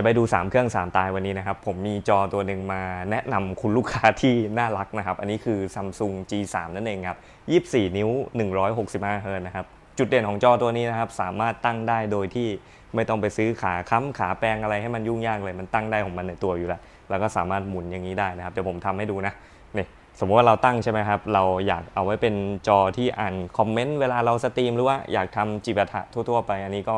จะไปดู 3 เครื่อง 3 ตายวันนี้นะครับ ผมมีจอตัวหนึ่งมาแนะนำคุณลูกค้าที่น่ารักนะครับ อันนี้คือ Samsung G3 นั่นเองครับ 24 นิ้ว 165เฮิร์ตนะครับ จุดเด่นของจอตัวนี้นะครับ สามารถตั้งได้โดยที่ไม่ต้องไปซื้อขาค้ำขาแปลงอะไรให้มันยุ่งยากเลย มันตั้งได้ของมันในตัวอยู่แล้ว แล้วก็สามารถหมุนอย่างนี้ได้นะครับ เดี๋ยวผมทำให้ดูนะ นี่สมมติว่าเราตั้งใช่ไหมครับ เราอยากเอาไว้เป็นจอที่อ่านคอมเมนต์เวลาเราสตรีมหรือว่าอยากทำจิบะทะทั่วๆไป อันนี้ก็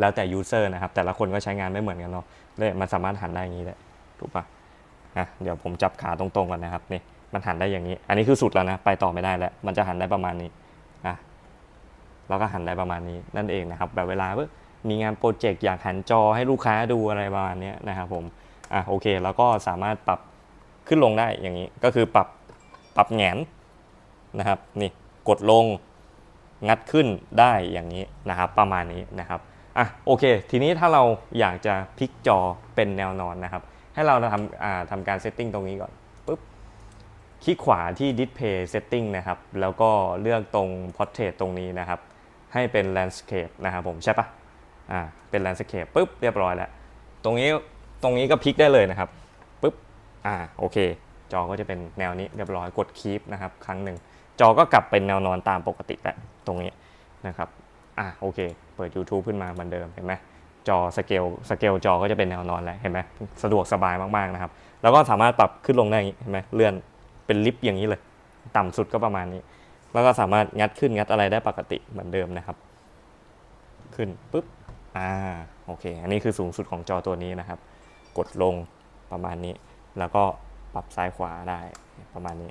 แล้วแต่ยูเซอร์นะครับ แต่ละคนก็ใช้งานไม่เหมือนกันเนาะ เลยมันสามารถหันได้อย่างนี้ได้ถูกปะอะเดี๋ยวผมจับขาตรงๆก่อนนะครับนี่มันหันได้อย่างนี้ อันนี้คือสุดแล้วนะไปต่อไม่ได้แล้ว มันจะหันได้ประมาณนี้อะเราก็หันได้ประมาณนี้นั่นเองนะครับ แบบเวลาเว้ยมีงานโปรเจกต์อยากหันจอให้ลูกค้าดูอะไรประมาณนี้นะครับผมอะโอเค แล้วก็สามารถปรับขึ้นลงได้อย่างนี้ ก็คือปรับปรับแหงนนะครับนี่กดลงงัดขึ้นได้อย่างนี้นะครับ ประมาณนี้นะครับ อะโอเค ทีนี้ถ้าเราอยากจะพลิกจอเป็นแนวนอนนะครับ ให้เราทำอ่าทำการเซตติ้งตรงนี้ก่อนปุ๊บคลิกขวาที่ Display Setting นะครับ แล้วก็เลือกตรง Portrait ตรงนี้นะครับ ให้เป็น Landscape นะครับผมใช่ปะอ่าเป็น Landscape ปุ๊บเรียบร้อยแล้ว ตรงนี้ตรงนี้ก็พลิกได้เลยนะครับปุ๊บอ่าโอเค จอก็จะเป็นแนวนี้เรียบร้อยกด Keep นะครับ ครั้งหนึ่งจอก็กลับเป็นแนวนอนตามปกติแล้วตรงนี้นะครับ อะโอเค เปิด YouTube ขึ้นมาเหมือนเดิมเห็นไหมจอสเกลสเกลจอก็จะเป็นแนวนอนแล้วเห็นไหมสะดวกสบายมากๆนะครับ แล้วก็สามารถปรับขึ้นลงได้อย่างนี้เห็นไหมเลื่อนเป็นลิฟต์อย่างนี้เลย ต่ำสุดก็ประมาณนี้ แล้วก็สามารถงัดขึ้นงัดอะไรได้ปกติเหมือนเดิมนะครับ ขึ้นปุ๊บอ่าโอเค อันนี้คือสูงสุดของจอตัวนี้นะครับ กดลงประมาณนี้ แล้วก็ปรับซ้ายขวาได้ประมาณนี้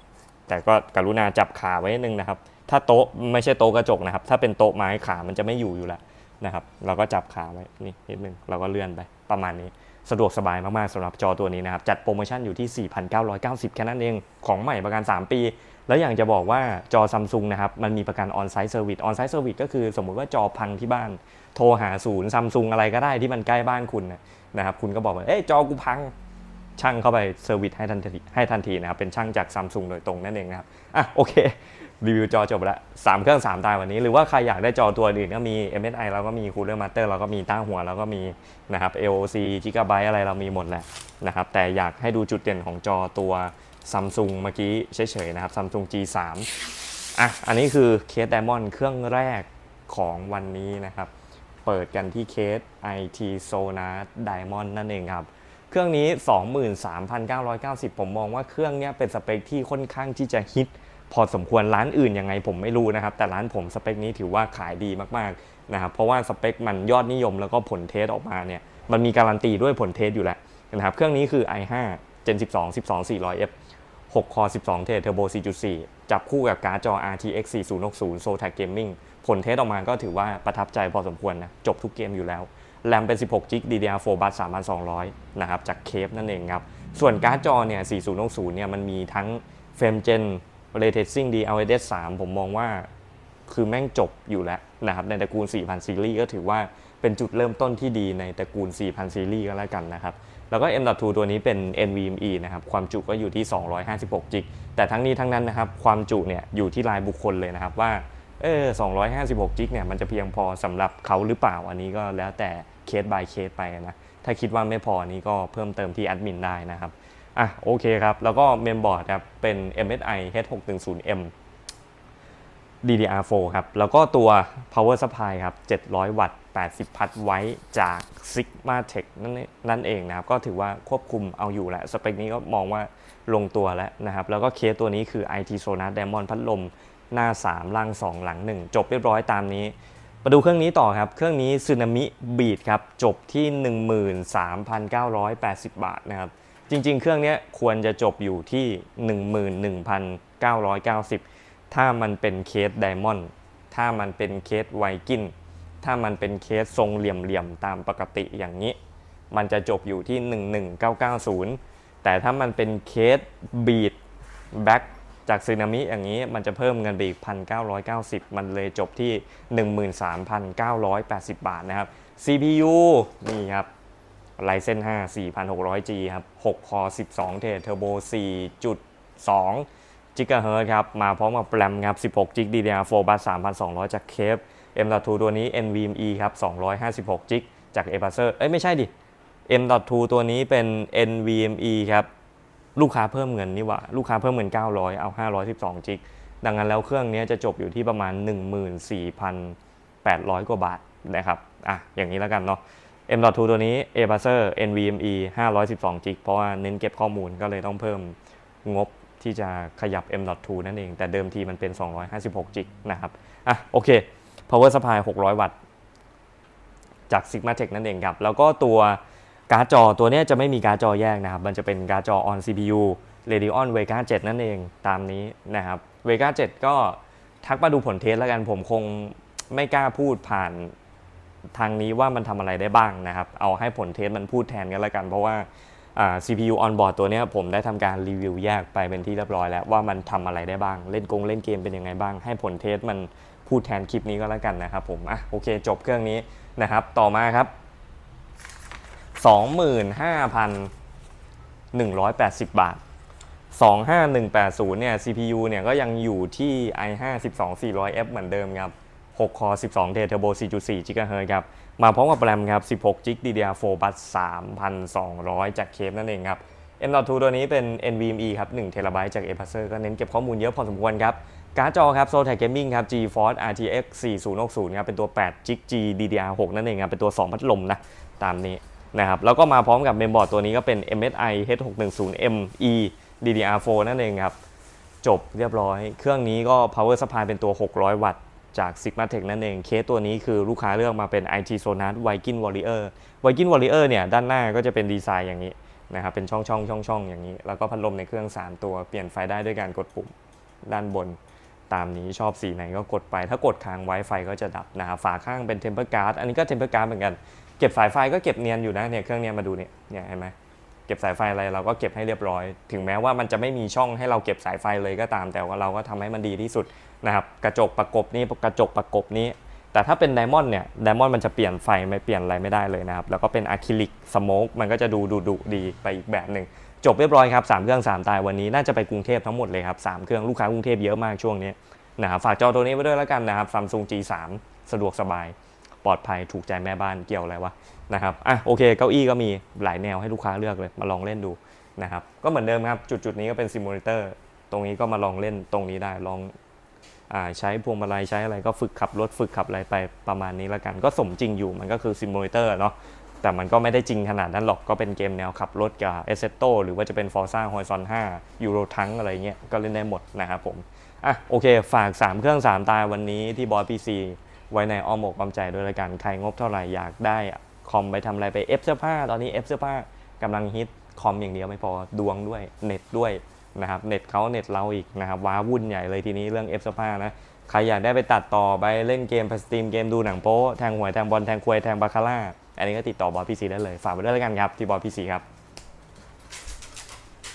แต่ก็กรุณาจับขาไว้นิดนึงนะครับ ถ้าโต๊ะไม่ใช่โต๊ะกระจกนะครับ ถ้าเป็นโต๊ะไม้ขามันจะไม่อยู่อยู่แล้วนะครับ เราก็จับขาไว้นี่นิดนึงเราก็เลื่อนไปประมาณนี้สะดวกสบายมากๆสำหรับจอตัวนี้นะครับ จัดโปรโมชั่นอยู่ที่ 4,990 แค่นั้นเอง ของใหม่ประกัน 3 ปี แล้วอย่างจะบอกว่าจอซัมซุงนะครับ มันมีประกันออนไซต์เซอร์วิสออนไซต์เซอร์วิสก็คือสมมุติว่าจอพังที่บ้าน โทรหาศูนย์ซัมซุงอะไรก็ได้ที่มันใกล้บ้านคุณนะนะครับ คุณก็บอกว่า เอ้ยจอกูพัง ช่างเข้าไปเซอร์วิสให้ทันทีให้ทันทีนะครับ เป็นช่างจากซัมซุงโดยตรงนั่นเองนะครับ อะโอเค รีวิวจอจบล้วสามเครื่อง 3 ตายวันนี้ หรือว่าใครอยากได้จอตัวอื่นก็มี MSI เราก็มี Cooler Master เราก็มีตั้งหัวเราก็มีนะครับ AOC Gigabyte อะไรเรามีหมดแหละนะครับ แต่อยากให้ดูจุดเด่นของจอตัว Samsung เมื่อกี้เฉยๆนะครับ Samsung G3 อะอันนี้คือเคส Diamond เครื่องแรกของวันนี้นะครับ เปิดกันที่เคส IT Sonar Diamond นั่นเองครับ เครื่องนี้ 23,990 ผมมองว่าเครื่องนี้เป็นสเปคที่ค่อนข้างที่จะฮิตพอสมควรร้านอื่นยังไงผมไม่รู้นะครับ แต่ร้านผมสเปคนี้ถือว่าขายดีมากๆนะครับเพราะว่าสเปคมันยอดนิยมแล้วก็ผลเทสออกมาเนี่ยมันมีการันตีด้วยผลเทสอยู่แล้วนะครับเครื่องนี้คือ i5 Gen 12 12 400F 6 คอ 12 เทรดเทอร์โบ 4.4 จับคู่กับการ์ดจอ RTX 4060 Zotac Gaming ผลเทสออกมาก็ถือว่าประทับใจพอสมควรนะ จบทุกเกมอยู่แล้ว แรมเป็น 16 g b DDR4 บัส3,200 นะครับ จากเคฟนั่นเองครับ ส่วนการ์ดจอเนี่ย 4060 เนี่ย มันมีทั้ง Frame Gen Ray Tracing DLSS 3 ผมมองว่า คือแม่งจบอยู่แล้วนะครับ ในตระกูล 4000 ซีรีส์ก็ถือว่าเป็นจุดเริ่มต้นที่ดีในตระกูล 4000 ซีรีส์ก็แล้วกันนะครับ แล้วก็ M.2 ตัวนี้เป็น NVMe นะครับ ความจุก็อยู่ที่ 256 g b แต่ทั้งนี้ทั้งนั้นนะครับ ความจุเนี่ยอยู่ที่รายบุคคลเลยนะครับว่า เออ256 g b เนี่ยมันจะเพียงพอสำหรับเขาหรือเปล่าอันนี้ก็แล้วแต่เคส by เคสไปนะ ถ้าคิดว่าไม่พออันนี้ก็เพิ่มเติมที่แอดมินได้นะครับอะโอเคครับ แล้วก็เมมบอร์ดครับ เป็น MSI H610M DDR4 ครับ แล้วก็ตัว power supply ครับ 700 วัตต์ 80 พัทไว้จาก Sigma Tech นั่นเองนั่นเองนะครับ ก็ถือว่าควบคุมเอาอยู่แหละ สเปคนี้ก็มองว่าลงตัวแล้วนะครับ แล้วก็เคสตัวนี้คือ IT Sonar Diamond พัดลม หน้า 3 ล่าง 2 หลัง 1 จบเรียบร้อยตามนี้ มาดูเครื่องนี้ต่อครับ เครื่องนี้ซึนามิบีดครับ จบที่ 13,980 บาทนะครับ จริงๆ เครื่องนี้ควรจะจบอยู่ที่ 11,990 ถ้ามันเป็นเคสไดมอนด์ ถ้ามันเป็นเคสไวกิน ถ้ามันเป็นเคสทรงเหลี่ยมๆ ตามปกติอย่างนี้ มันจะจบอยู่ที่ 11990 แต่ถ้ามันเป็นเคสบีดแบ็ก จากซึนามิอย่างนี้มันจะเพิ่มเงินไปอีก 1,990 มันเลยจบที่ 13,980 บาทนะครับ CPU นี่ครับ Ryzen 5 4600G ครับ 6 คอ 12 เทรดเทอร์โบ 4.2จิกะเฮิร์ครับ มาพร้อมกับแรมครับ 16 g b DDR4 บัส3,200 จากเคฟ M.2 ตัวนี้ NVMe ครับ 256 g b จาก a p a c e r เอ้ย ไม่ใช่ดิ M.2 ตัวนี้เป็น NVMe ครับ ลูกค้าเพิ่มเงินนี่ว่าลูกค้าเพิ่มเงิน 900 เอา 512จิกดังนั้นแล้วเครื่องนี้จะจบอยู่ที่ประมาณ 14,800 กว่าบาทนะครับอะอย่างนี้แล้วกันเนาะ M.2 ตัวนี้ a b u s e r NVMe 512จิกเพราะว่าเน้นเก็บข้อมูลก็เลยต้องเพิ่มงบที่จะขยับ M.2 นั่นเอง แต่เดิมทีมันเป็น 256จิกนะครับอะโอเค power supply 600 วัตต์จาก Sigma Tech นั่นเองครับ แล้วก็ตัว การ์ดจอตัวนี้จะไม่มีการ์ดจอแยกนะครับ มันจะเป็นการ์ดจอ on CPU Radeon Vega 7 นั่นเองตามนี้นะครับ Vega 7 ก็ทักมาดูผลเทสแล้วกันผมคงไม่กล้าพูดผ่านทางนี้ว่ามันทำอะไรได้บ้างนะครับ เอาให้ผลเทสมันพูดแทนกันแล้วกัน เพราะว่าา CPU on board ตัวนี้ผมได้ทำการรีวิวแยกไปเป็นที่เรียบร้อยแล้วว่ามันทำอะไรได้บ้าง เล่นกงเล่นเกมเป็นยังไงบ้าง ให้ผลเทสมันพูดแทนคลิปนี้ก็แล้วกันนะครับผมอะโอเคจบเครื่องนี้นะครับ ต่อมาครับ 25,180 บาท 25180 เนี่ย CPU เนี่ยก็ยังอยู่ที่ i5 12400F เหมือนเดิมครับ6 core 12 t Turbo 4.4 GHz ครับ มาพร้อมกับแรมครับ 16 g DDR4 บัส3,200 จากเคปนั่นเองครับ M.2 ตัวนี้เป็น NVMe ครับ1 t b จาก a p a c e r ก็เน้นเก็บข้อมูลเยอะพอสมควรครับ การ์ดจอครับ Zotac Gaming ครับ GeForce RTX 4060 ครับ เป็นตัว8 g G DDR6 นั่นเองครับ เป็นตัว 2 พัดลมนะ ตามนี้ นะครับแล้วก็มาพร้อมกับเมมบอร์ดตัวนี้ก็เป็น MSI H610ME DDR4 นั่นเองครับ จบเรียบร้อย เครื่องนี้ก็ power supply เป็นตัว 600 วัตต์จาก Sigma Tech นั่นเอง เคสตัวนี้คือลูกค้าเลือกมาเป็น IT Sonar Viking Warrior Viking Warrior เนี่ยด้านหน้าก็จะเป็นดีไซน์อย่างนี้นะครับเป็นช่องช่องช่องช่องอย่างนี้ แล้วก็พัดลมในเครื่อง 3 ตัวเปลี่ยนไฟได้ด้วยการกดปุ่มด้านบน ตามนี้ชอบสีไหนก็กดไป ถ้ากดค้างไว้ไฟก็จะดับนะครับฝาข้างเป็น Temper Guard อันนี้ก็ Temper Guard เหมือนกัน เก็บสายไฟก็เก็บเนียนอยู่นะเนี่ยเครื่องเนี้ยมาดูเนี่ยเนี่ยเห็นไหมเก็บสายไฟอะไรเราก็เก็บให้เรียบร้อย ถึงแม้ว่ามันจะไม่มีช่องให้เราเก็บสายไฟเลยก็ตาม แต่ว่าเราก็ทำให้มันดีที่สุดนะครับกระจกประกบนี้กระจกประกบนี้ แต่ถ้าเป็นไดมอนด์เนี่ยไดมอนด์มันจะเปลี่ยนไฟไม่เปลี่ยนอะไรไม่ได้เลยนะครับแล้วก็เป็นอะคริลิกสโมกมันก็จะดูดุดุดีไปอีกแบบหนึ่งจบเรียบร้อยครับสามเครื่องสามตายวันนี้น่าจะไปกรุงเทพทั้งหมดเลยครับสามเครื่องลูกค้ากรุงเทพเยอะมากช่วงนี้นะครับฝากจอตัวนี้ไว้ด้วยแล้วกันนะครับ Samsung G3 สะดวกสบาย ปลอดภัยถูกใจแม่บ้านเกี่ยวอะไรวะนะครับอะโอเคเก้าอี้ก็มีหลายแนวให้ลูกค้าเลือกเลยมาลองเล่นดูนะครับก็เหมือนเดิมครับจุดจุดๆนี้ก็เป็นซิมูเลเตอร์ตรงนี้ก็มาลองเล่นตรงนี้ได้ลองอ่าใช้พวงมาลัยใช้อะไรก็ฝึกขับรถฝึกขับอะไรไปประมาณนี้ล้วกัน ก็สมจริงอยู่มันก็คือซิมูเลเตอร์เนาะแต่มันก็ไม่ได้จริงขนาดนั้นหรอกก็เป็นเกมแนวขับรถกับ a s s e t t o หรือว่าจะเป็น Forza Horizon 5 Euro Tank อะไรเงี้ยก็เล่นได้หมดนะครับผมอะโอเคฝาก 3 เครื่อง 3 ตาวันนี้ที่บอยพีซี ไว้ในอ้อมอกอ้อมใจด้วยละกันใครงบเท่าไหร่อยากได้คอมไปทำอะไรไปเอฟเสื้อผ้าตอนนี้เอฟเสื้อผ้ากำลังฮิตคอมอย่างเดียวไม่พอดวงด้วยเน็ตด้วยนะครับเน็ตเขาเน็ตเราอีกนะครับว้าวุ่นใหญ่เลยทีนี้เรื่องเอฟเสื้อผ้านะใครอยากได้ไปตัดต่อไปเล่นเกมไปสตรีมเกมดูหนังโป๊แทงหวยแทงบอลแทงควยแทงบาคาร่าอันนี้ก็ติดต่อบอยพีซีได้เลยฝากไว้ด้วยละกันครับที่บอยพีซีครับ